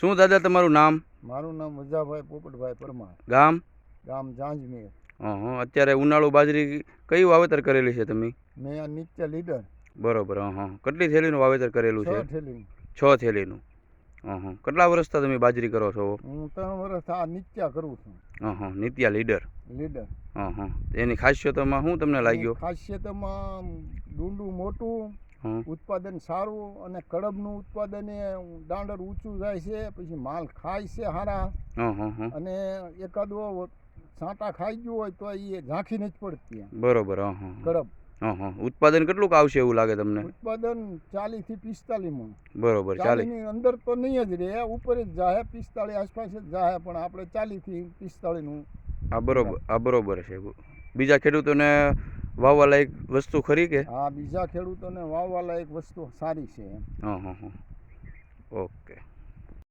શું દાદા તમારું નામ? મારું નામ મજાભાઈ પોપટભાઈ પરમાર. ગામ? ગામ જાંજમેર. હં હં અત્યારે ઉનાળુ બાજરી કઈ વાવેતર કરેલી છે તમે? મેં આ નિત્ય લીડર. બરોબર હં હં કેટલી થેલીનું વાવેતર કરેલું છે? છ થેલી છ થેલીનું. હં હં કેટલા વર્ષથી તમે બાજરી કરો છો? હું ત્રણ વર્ષ આ નિત્યા કરું છું. હં હં નિત્યા લીડર. લીડર. હં હં એની ખાસિયતોમાં શું તમને લાગ્યો? ખાસિયતમાં ડુંડું મોટું ઉત્પાદન સારું અને કડબનું ઉત્પાદન એ દાંડર ઊંચું જાય છે પછી માલ ખાય છે સારા હં હં હં અને એકાદો સાંટા ખાઈ ગયું હોય તો એ ઝાંખી નથી પડતી બરોબર. કડબ. ઉત્પાદન કેટલુંક આવશે એવું લાગે તમને? ઉત્પાદન ચાલીસથી પિસ્તાલીસમાં બરોબર ચાલીસની અંદર તો નહીં જ રહે ઉપર જ જાહે પિસ્તાળીસ આસપાસ જ જાહે પણ આપણે ચાલીસથી પિસ્તાળીસનું આ બરોબર આ બરોબર છે. બીજા ખેડૂતોને વાવવા લાયક વસ્તુ ખરી કે? આ બીજા ખેડૂતોને વાવવા લાયક વસ્તુ સારી છે એમ. હં હં હં. ઓકે.